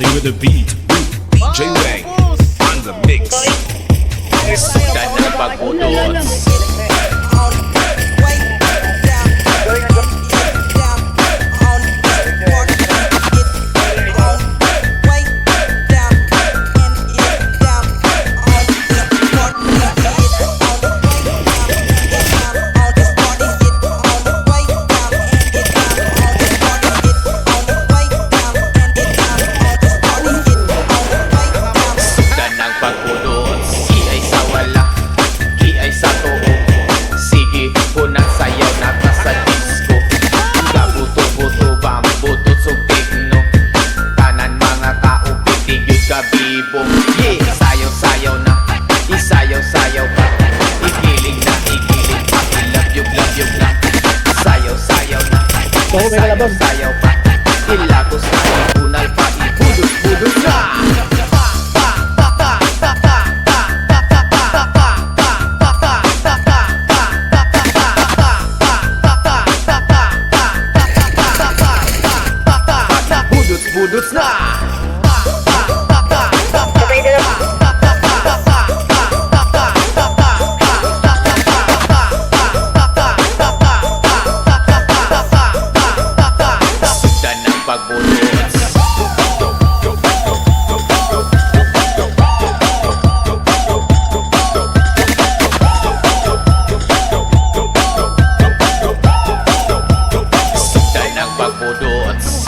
Dancing with the beat. J-Wang on the mix. That number na Sayaw-sayaw pa Ilagos na ipunal Ng pagbudots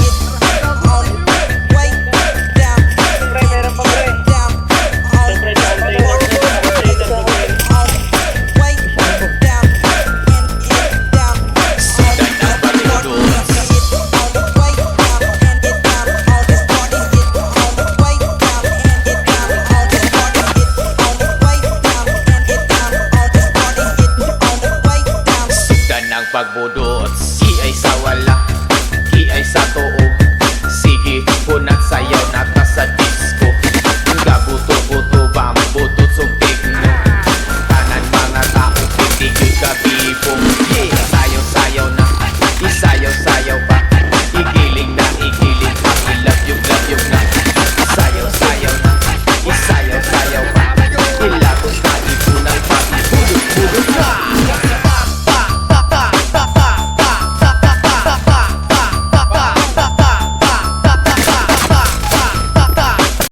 Sudan ng pagbudots Sudan ng pagbudots ay sa tuong